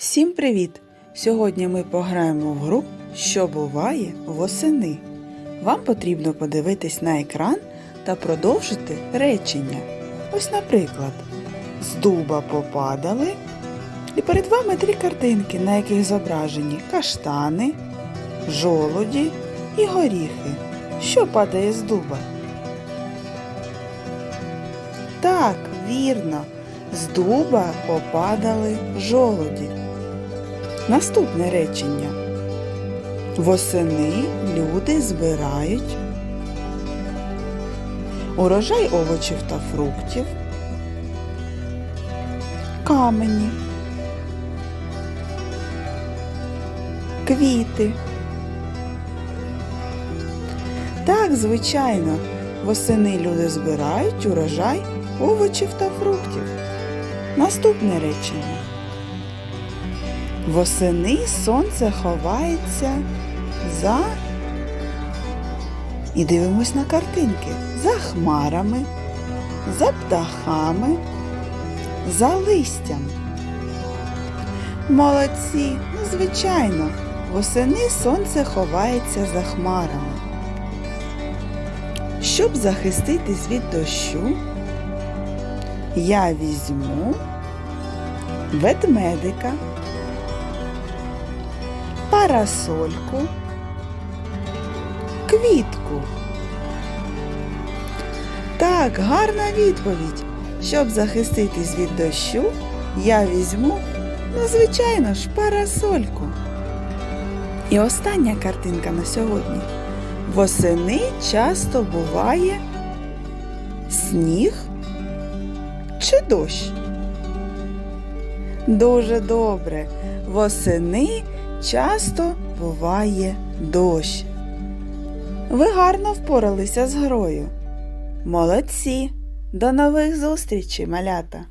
Всім привіт! Сьогодні ми пограємо в гру Що буває восени. Вам потрібно подивитись на екран та продовжити речення. Ось, наприклад, з дуба попадали, і перед вами три картинки, на яких зображені каштани, жолуді і горіхи. Що падає з дуба? Так, вірно, з дуба попадали жолуді. Наступне речення. Восени люди збирають урожай овочів та фруктів, камені, квіти. Так, звичайно, восени люди збирають урожай овочів та фруктів. Наступне речення. Восени сонце ховається за. І дивимось на картинки. За хмарами, за птахами, за листям. Молодці, ну звичайно, восени сонце ховається за хмарами. Щоб захиститись від дощу, я візьму ведмедика, парасольку, квітку. Так, гарна відповідь. Щоб захиститись від дощу, я візьму, ну, звичайно ж, парасольку. І остання картинка на сьогодні. Восени часто буває сніг чи дощ? Дуже добре. Восени часто буває дощ. Ви гарно впоралися з грою. Молодці! До нових зустрічей, малята!